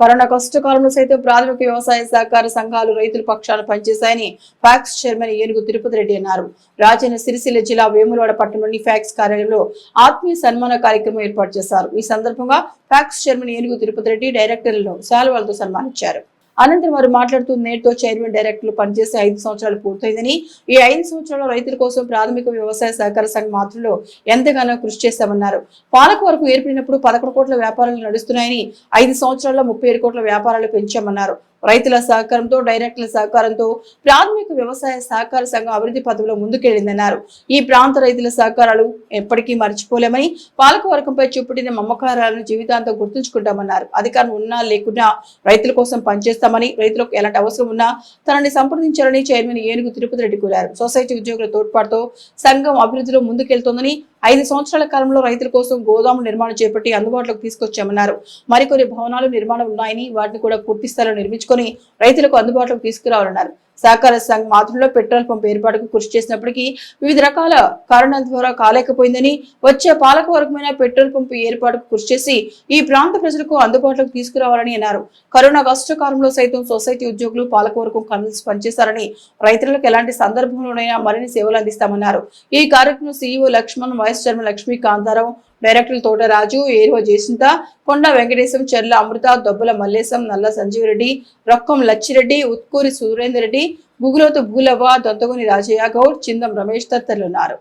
Corona కష్టకాలంలో సైతం ప్రాథమిక వ్యవసాయ సహకార సంఘాలు రైతుల పక్షాన పనిచేశాయని ఫ్యాక్స్ చైర్మన్ ఏనుగు తిరుపతి రెడ్డి అన్నారు. రాజన్న సిరిసిల్ల జిల్లా వేములవాడ పట్టణంలోని ఫ్యాక్స్ కార్యాలయంలో ఆత్మీయ సన్మాన కార్యక్రమం ఏర్పాటు చేశారు. ఈ సందర్భంగా ఫ్యాక్స్ చైర్మన్ ఏనుగు తిరుపతి రెడ్డి డైరెక్టర్లను శాలువాలతో సన్మానించారు. అనంతరం వారు మాట్లాడుతూ నేటో చైర్మన్ డైరెక్టర్లు పనిచేసి ఐదు సంవత్సరాలు పూర్తయిందని ఈ ఐదు సంవత్సరాల్లో రైతుల కోసం ప్రాథమిక వ్యవసాయ సహకార సంఘం మాత్రంలో ఎంతగానో కృషి చేశామన్నారు. పాలక వరకు ఏర్పడినప్పుడు పదకొండు కోట్ల వ్యాపారాలు నడుస్తున్నాయని ఐదు సంవత్సరాల్లో ముప్పై ఏడు కోట్ల వ్యాపారాలు పెంచామన్నారు. రైతుల సహకారంతో డైరెక్టర్ల సహకారంతో ప్రాథమిక వ్యవసాయ సహకార సంఘం అభివృద్ధి పథంలో ముందుకెళ్ళిందన్నారు ఈ ప్రాంత రైతుల సహకారాలు ఎప్పటికీ మర్చిపోలేమని పాలకవర్గంపై చూపుటిన మమ్మకారాలను జీవితాంతం గుర్తుంచుకుంటామన్నారు. అధికారం ఉన్నా లేకున్నా రైతుల కోసం పనిచేస్తామని రైతులకు ఎలాంటి అవసరం ఉన్నా తనని సంప్రదించాలని చైర్మన్ ఏనుగు తిరుపతి రెడ్డి కోరారు. సొసైటీ ఉద్యోగుల తోడ్పాటుతో సంఘం అభివృద్ధిలో ముందుకెళ్తోందని ఐదు సంవత్సరాల కాలంలో రైతుల కోసం గోదాము నిర్మాణం చేపట్టి అందుబాటులోకి తీసుకొచ్చామన్నారు. మరికొన్ని భవనాలు నిర్మాణం ఉన్నాయని వాటిని కూడా పూర్తి స్థాయిలో నిర్మించుకొని రైతులకు అందుబాటులోకి తీసుకురావాలన్నారు. సహకార సంఘం మాత్రంలో పెట్రోల్ పంప్ ఏర్పాటుకు కృషి చేసినప్పటికీ వివిధ రకాల కారణాల ద్వారా కాలేకపోయిందని వచ్చే పాలకవర్గమైన పెట్రోల్ పంప్ ఏర్పాటుకు కృషి చేసి ఈ ప్రాంత ప్రజలకు అందుబాటులోకి తీసుకురావాలని అన్నారు. కరోనా కష్టకాలంలో సైతం సొసైటీ ఉద్యోగులు పాలకవర్గం కలిసి పనిచేశారని రైతులకు ఎలాంటి సందర్భంలోనైనా మరిన్ని సేవలు అందిస్తామన్నారు. ఈ కార్యక్రమం CEO Lakshman vice chairman Lakshmi Kantharao డైరెక్టర్లు తోటరాజు ఏరువ జయసింత కొండ వెంకటేశం చెర్ల అమృత దొబ్బల మల్లేశం నల్ల సంజీవరెడ్డి రొక్కం లచ్చిరెడ్డి ఉత్కూరి సురేందర్ రెడ్డి గుగులోతు భూలవ్వ దొంతగుని రాజయ్య గౌడ్ చిందం రమేష్ తదితరులు ఉన్నారు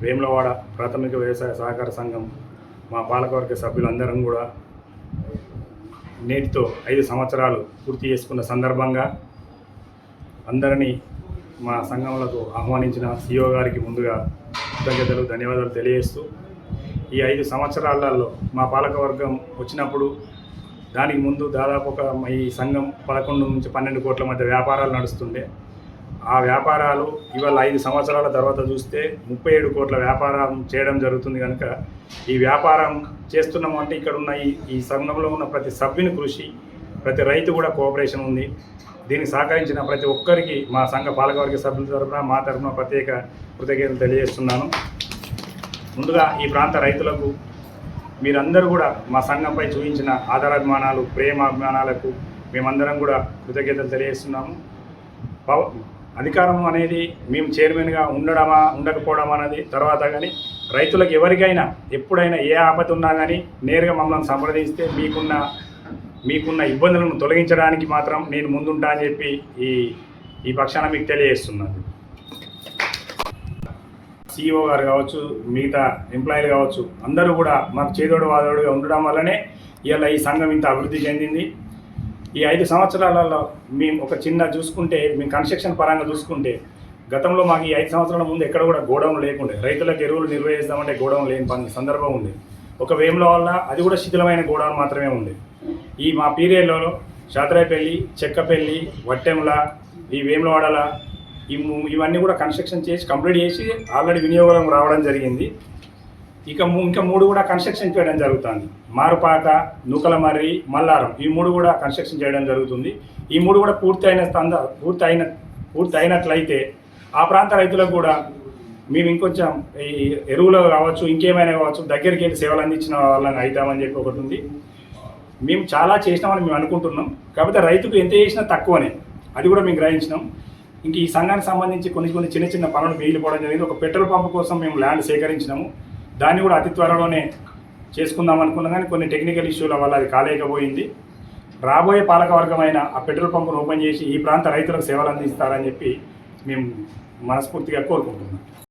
వేములవాడ ప్రాథమిక వ్యవసాయ సహకార సంఘం మా పాలకవర్గ సభ్యులందరం కూడా నేటితో ఐదు సంవత్సరాలు పూర్తి చేసుకున్న సందర్భంగా అందరినీ మా సంఘములకు ఆహ్వానించిన సిఓ గారికి ముందుగా కృతజ్ఞతలు ధన్యవాదాలు తెలియజేస్తూ ఈ ఐదు సంవత్సరాలలో మా పాలకవర్గం వచ్చినప్పుడు దానికి ముందు దాదాపు ఒక ఈ సంఘం పదకొండు నుంచి పన్నెండు కోట్ల మధ్య వ్యాపారాలు నడుస్తుండే. ఆ వ్యాపారాలు ఇవాళ ఐదు సంవత్సరాల తర్వాత చూస్తే ముప్పై ఏడు కోట్ల వ్యాపారం చేయడం జరుగుతుంది కనుక ఈ వ్యాపారం చేస్తున్నాము అంటే ఇక్కడ ఉన్న ఈ ఈ సంఘంలో ఉన్న ప్రతి సభ్యుని కృషి ప్రతి రైతు కూడా కోఆపరేషన్ ఉంది. దీనికి సహకరించిన ప్రతి ఒక్కరికి మా సంఘ పాలకవర్గ సభ్యుల తరఫున మా తరఫున ప్రత్యేక కృతజ్ఞతలు తెలియజేస్తున్నాను. ముందుగా ఈ ప్రాంత రైతులకు మీరందరూ కూడా మా సంఘంపై చూపించిన ఆదరాభిమానాలు ప్రేమ అభిమానాలకు మేమందరం కూడా కృతజ్ఞతలు తెలియజేస్తున్నాము. పవ- అధికారం అనేది మేము చైర్మన్గా ఉండడమా ఉండకపోవడం అనేది తర్వాత కానీ రైతులకు ఎవరికైనా ఎప్పుడైనా ఏ ఆపత్తి ఉన్నా కానీ నేరుగా మమ్మల్ని సంప్రదిస్తే మీకున్న మీకున్న ఇబ్బందులను తొలగించడానికి మాత్రం నేను ముందుంటా అని చెప్పి ఈ ఈ పక్షాన మీకు తెలియజేస్తున్నాను. సిఇఓ గారు కావచ్చు మిగతా ఎంప్లాయీలు కావచ్చు అందరూ కూడా మాకు చేదోడు వాదోడుగా ఉండడం వల్లనే ఇవాళ ఈ సంఘం ఇంత అభివృద్ధి చెందింది. ఈ ఐదు సంవత్సరాలలో మేము ఒక చిన్న చూసుకుంటే మేము కన్స్ట్రక్షన్ పరంగా చూసుకుంటే గతంలో మాకు ఈ ఐదు సంవత్సరాల ముందు ఎక్కడ కూడా గోడౌన్ లేకుండే. రైతులకు ఎరువులు నిర్వహిస్తామంటే గోడౌన్ లేని పని సందర్భం ఉంది ఒక వేముల వల్ల అది కూడా శిథిలమైన గోడౌన్ మాత్రమే ఉంది ఈ మా పీరియడ్లో శాతరాయపల్లి చెక్కపల్లి వట్టెముల ఈ వేములవాడల ఇవన్నీ కూడా కన్స్ట్రక్షన్ చేసి కంప్లీట్ చేసి ఆల్రెడీ వినియోగం రావడం జరిగింది. ఇక ము- ఇంకా మూడు కూడా కన్స్ట్రక్షన్ చేయడం జరుగుతుంది. మారుపాక నూకలమర్రి మల్లారం ఈ మూడు కూడా కన్స్ట్రక్షన్ చేయడం జరుగుతుంది. ఈ మూడు కూడా పూర్తి అయిన స్తంద పూర్తి అయిన పూర్తి అయినట్లయితే ఆ ప్రాంత రైతులకు కూడా మేము ఇంకొంచెం ఈ ఎరువులు కావచ్చు ఇంకేమైనా కావచ్చు దగ్గరికి వెళ్ళి సేవలు అందించిన వాళ్ళని అవుతామని చెప్పి ఒకటి ఉంది. మేము చాలా చేసినామని మేము అనుకుంటున్నాం. కాకపోతే రైతుకు ఎంత చేసినా తక్కువనే. అది కూడా మేము గ్రహించినాం. ఇంక ఈ సంఘానికి సంబంధించి కొన్ని కొన్ని చిన్న చిన్న పనులు మిగిలిపోవడం జరిగింది. ఒక పెట్రోల్ పంప్ కోసం మేము ల్యాండ్ సేకరించినాము. దాన్ని కూడా అతి త్వరలోనే చేసుకుందాం అనుకున్నాం కానీ కొన్ని టెక్నికల్ ఇష్యూల వల్ల అది కాలేకపోయింది. రాబోయే పాలకవర్గమైన ఆ పెట్రోల్ పంపును ఓపెన్ చేసి ఈ ప్రాంత రైతులకు సేవలు అందిస్తారని చెప్పి మేము మనస్ఫూర్తిగా కోరుకుంటున్నాం.